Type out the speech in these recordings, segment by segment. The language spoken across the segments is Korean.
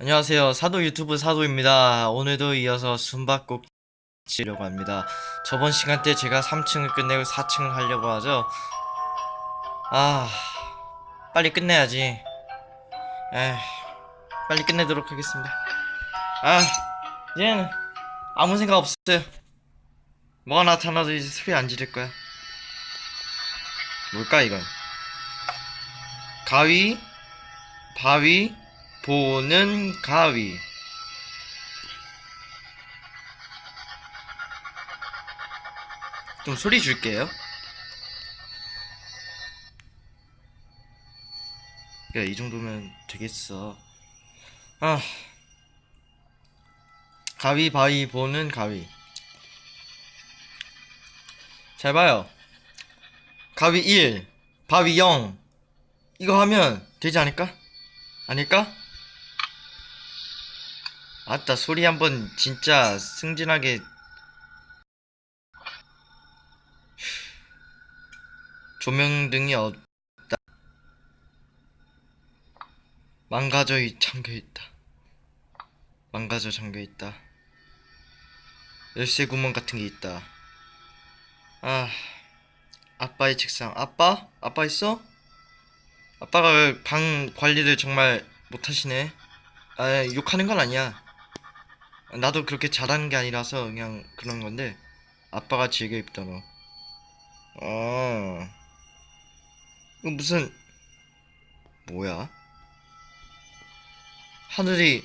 안녕하세요. 사도 유튜브 사도입니다. 오늘도 이어서 숨바꼭질 치려고 합니다. 저번 시간 때 제가 3층을 끝내고 4층을 하려고 하죠. 아, 빨리 끝내야지. 에이, 빨리 끝내도록 하겠습니다. 아, 이제는 아무 생각 없어요. 뭐가 나타나도 이제 소리 안 지를 거야. 뭘까, 이건? 가위, 바위, 보는 가위. 좀 소리 줄게요. 그래, 이 정도면 되겠어. 아. 가위, 바위, 보는 가위. 잘 봐요. 가위 1, 바위 0. 이거 하면 되지 않을까? 아닐까? 아따 소리 한번 진짜 승진하게. 조명등이 없다. 망가져 있- 잠겨있다. 망가져 잠겨있다. 열쇠 구멍 같은 게 있다. 아 아빠의 책상. 아빠? 아빠 있어? 아빠가 방 관리를 정말 못하시네. 아 욕하는 건 아니야 나도 그렇게 잘하는 게 아니라서 그냥 그런 건데 아빠가 즐겨 입던 옷. 어. 이거 무슨 뭐야? 하늘이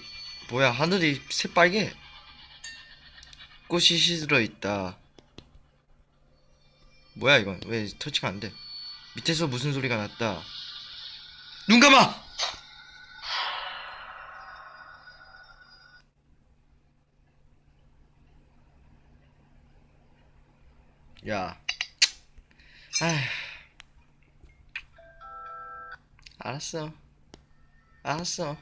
뭐야? 하늘이 새빨개. 꽃이 시들어 있다. 뭐야 이건? 왜 터치가 안 돼? 밑에서 무슨 소리가 났다. 눈 감아! 야. 아휴. 알았어. 알았어.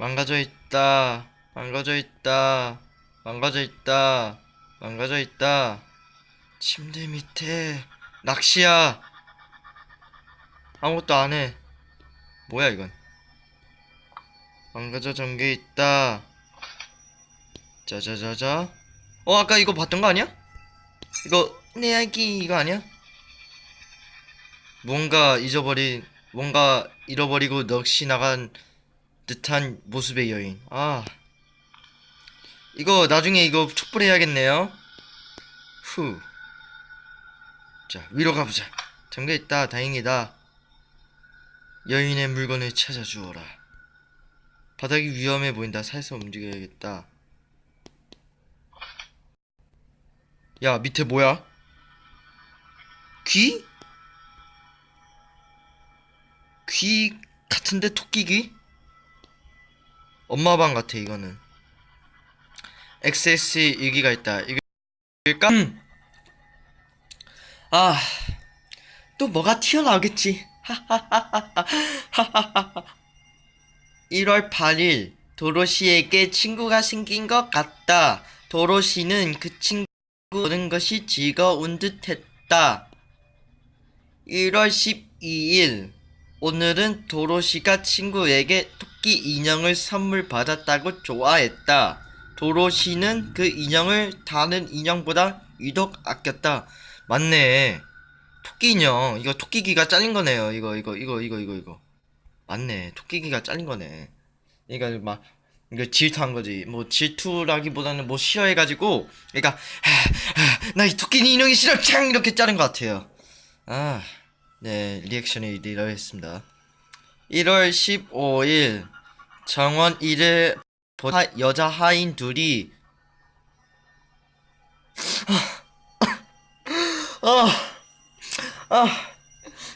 망가져 있다. 망가져 있다. 망가져 있다. 망가져 있다. 침대 밑에 낚시야. 아무것도 안 해. 뭐야 이건? 망가져 잠겨 있다. 짜자자자. 어, 아까 이거 봤던 거 아니야? 이거 내 아기 이거 아니야? 뭔가 잊어버린, 뭔가 잃어버리고 넋이 나간 듯한 모습의 여인. 아, 이거 나중에 이거 촛불해야겠네요. 후. 자, 위로 가보자. 잠겨 있다. 다행이다. 여인의 물건을 찾아주어라. 바닥이 위험해 보인다. 살살 움직여야겠다. 야, 밑에 뭐야? 귀? 귀 같은데 토끼귀? 엄마 방 같아 이거는. XS 일기가 있다. 이길까? 음. 아, 또 뭐가 튀어나오겠지. 1월 8일 도로시에게 친구가 생긴 것 같다. 도로시는 그 친구 보는 것이 즐거운 듯 했다. 1월 12일 오늘은 도로시가 친구에게 토끼 인형을 선물 받았다고 좋아했다. 도로시는 그 인형을 다른 인형보다 유독 아꼈다. 맞네. 토끼 인형. 이거 토끼기가 잘린 거네요. 이거 이거 이거 이거 이거 이거. 맞네. 토끼기가 잘린 거네. 그러니까 막 이거 질투한 거지. 뭐 질투라기보다는 뭐 싫어해가지고, 그러니까 나 이 토끼 인형이 싫어, 창 이렇게 자른 것 같아요. 아, 네 리액션이 이러했습니다. 1월 15일 정원 1일 보다 여자 하인 둘이 아, 아,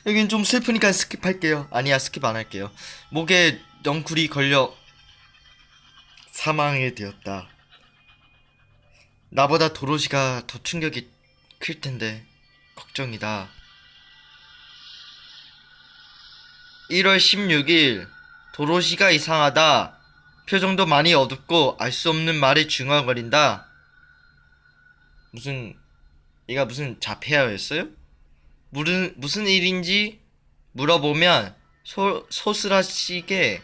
여긴 좀 슬프니까 스킵할게요. 아니야, 스킵 안 할게요. 목에 넝쿨이 걸려 사망하게 되었다. 나보다 도로시가 더 충격이 클 텐데 걱정이다. 1월 16일 도로시가 이상하다. 표정도 많이 어둡고 알 수 없는 말이 중얼거린다. 무슨 얘가 무슨 자폐아였어요? 무슨 무슨 일인지 물어보면 소, 소스라시게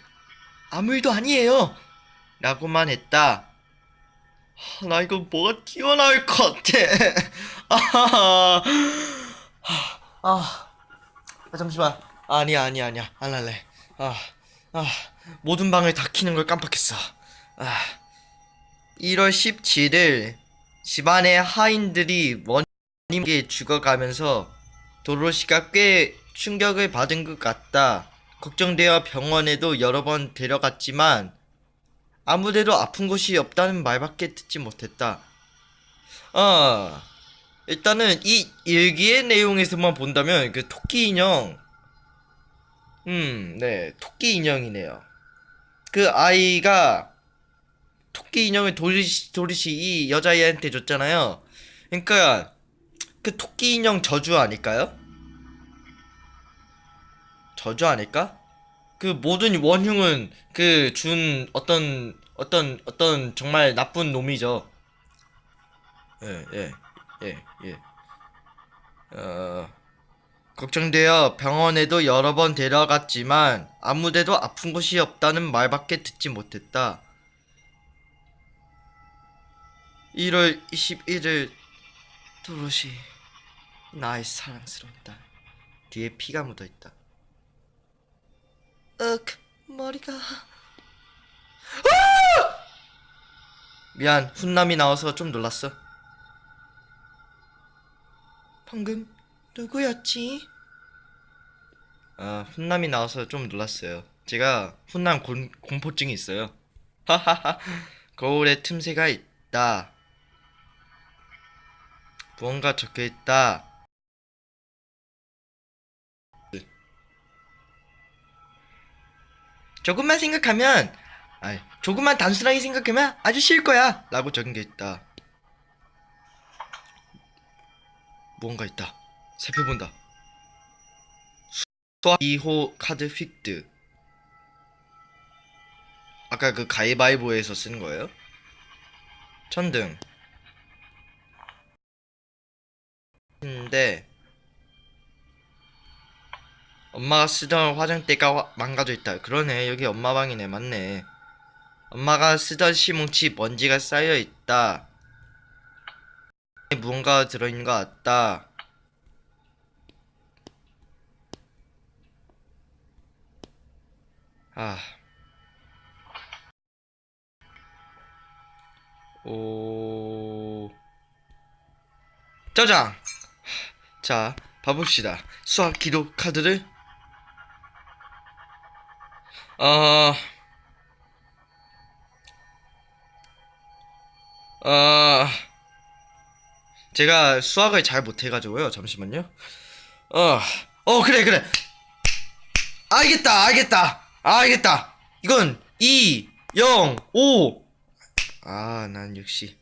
아무 일도 아니에요. 라고만 했다. 하, 나 이거 뭐가 튀어나올 것 같아. 아, 아, 아, 잠시만. 아니야, 아니야, 아니야. 안 할래. 아, 아, 모든 방을 다 키는 걸 깜빡했어. 아, 1월 17일 집안의 하인들이 원님께 죽어가면서 도로시가 꽤 충격을 받은 것 같다. 걱정되어 병원에도 여러 번 데려갔지만 아무데도 아픈 곳이 없다는 말밖에 듣지 못했다. 아, 일단은 이 일기의 내용에서만 본다면 그 토끼 인형, 음, 네, 토끼 인형이네요. 그 아이가 토끼 인형을 도리시 도리시 이 여자애한테 줬잖아요. 그러니까 그 토끼 인형 저주 아닐까요? 저주 아닐까? 그 모든 원흉은 그 준 어떤 어떤 어떤 정말 나쁜 놈이죠. 예, 예, 예, 예. 어, 걱정되어 병원에도 여러 번 데려갔지만 아무데도 아픈 곳이 없다는 말밖에 듣지 못했다. 1월 21일 도로시 나의 사랑스러운 딸 뒤에 피가 묻어 있다. 억 머리가 아! 미안 훈남이 나와서 좀 놀랐어. 방금 누구였지? 아 훈남이 나와서 좀 놀랐어요. 제가 훈남 공, 공포증이 있어요. 하하하 거울에 틈새가 있다. 무언가 적혀 있다. 조금만 생각하면, 아니, 조금만 단순하게 생각하면 아주 쉬울 거야. 라고 적은 게 있다. 무언가 있다. 살펴본다. 수학 2호 카드 휙드. 아까 그 가위바위보에서 쓴 거예요? 천등. 근데 엄마가 쓰던 화장대가 화- 망가져 있다. 그러네. 여기 엄마 방이네. 맞네. 엄마가 쓰던 시뭉치 먼지가 쌓여 있다. 무언가 들어있는 것 같다. 아. 오. 저장! 자, 봐봅시다. 수학 기록 카드를. 어, 어, 제가 수학을 잘 못해가지고요. 잠시만요. 어, 어, 그래, 그래. 알겠다, 알겠다, 알겠다. 이건 2, 0, 5. 아, 난 역시.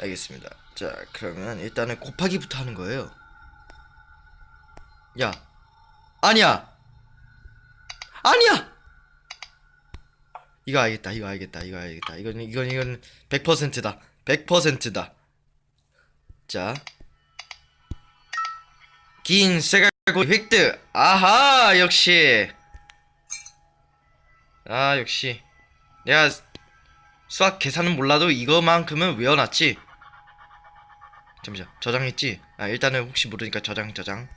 알겠습니다. 자, 그러면 일단은 곱하기부터 하는 거예요. 야, 아니야, 아니야. 이거 알겠다, 이거 알겠다, 이거 알겠다. 이건 이건 이건 100%다, 100%다. 자, 긴 쇠갈고 획득. 아하, 역시. 아, 역시. 내가 수학 계산은 몰라도 이거만큼은 외워놨지. 잠시만 저장했지? 아 일단은 혹시 모르니까 저장 저장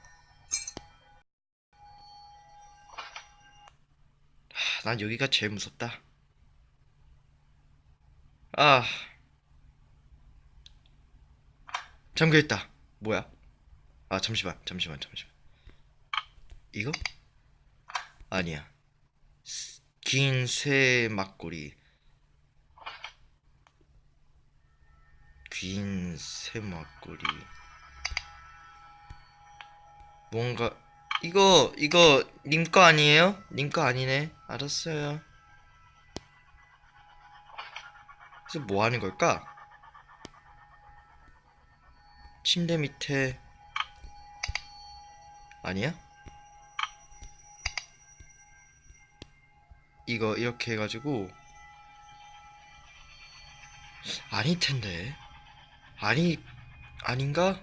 난 여기가 제일 무섭다. 아. 잠겨있다. 뭐야? 아 잠시만 잠시만 잠시만. 이거? 아니야. 긴 쇠 막고리. 긴 새막걸이 뭔가 이거 이거 님 거 아니에요? 님 거 아니네 알았어요 그래서 뭐 하는 걸까? 침대 밑에 아니야? 이거 이렇게 해가지고 아닐 텐데 아니 아닌가?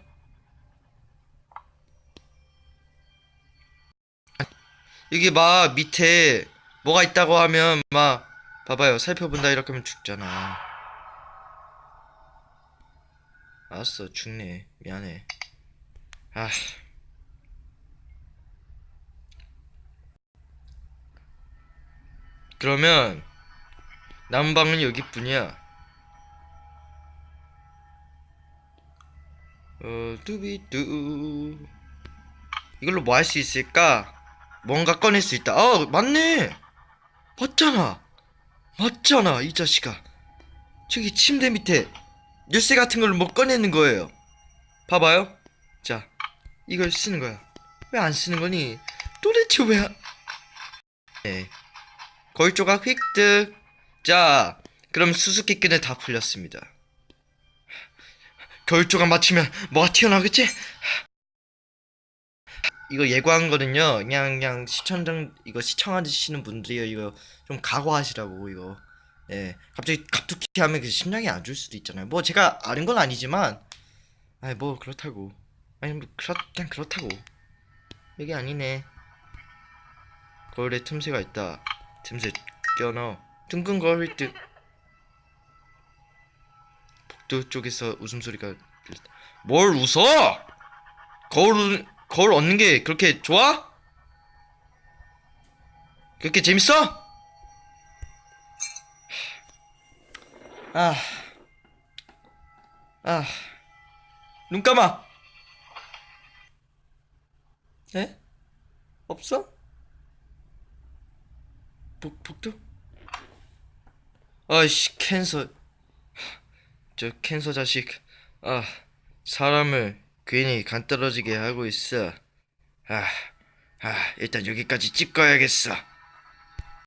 여기 막 밑에 뭐가 있다고 하면 막 봐봐요. 살펴본다 이렇게 하면 죽잖아. 알았어. 죽네. 미안해. 아. 그러면 남은 방은 여기뿐이야. 어 뚜비뚜 이걸로 뭐 할 수 있을까? 뭔가 꺼낼 수 있다. 아, 맞네. 맞잖아. 맞잖아, 이 자식아. 저기 침대 밑에 열쇠 같은 걸로 뭐 꺼내는 거예요. 봐봐요. 자, 이걸 쓰는 거야. 왜 안 쓰는 거니? 도대체 왜? 안... 네. 거울 조각 획득. 자, 그럼 수수께끼는 다 풀렸습니다. 거울 조각 맞추면 뭐가 튀어나오겠지? 이거 예고한 거는요. 그냥 그냥 시청자 이거 시청하시는 분들이요. 이거 좀 각오하시라고 이거. 예. 갑자기 갑툭튀 하면 그 심장이 안 좋을 수도 있잖아요. 뭐 제가 아는 건 아니지만 아니 뭐 그렇다고. 아니 뭐 그렇 그냥 그렇다고. 여기 아니네. 거울에 틈새가 있다. 틈새 껴넣어. 둥근 거울 듯. 복도 쪽에서 웃음소리가 들렸다. 뭘 웃어? 거울 거울 얻는 게 그렇게 좋아? 그렇게 재밌어? 아, 아, 눈 감아. 에? 없어? 복 복도? 아이씨 캔서. 저 캔서 자식. 아, 사람을 괜히 간 떨어지게 하고 있어. 아, 아, 일단 여기까지 찍어야겠어.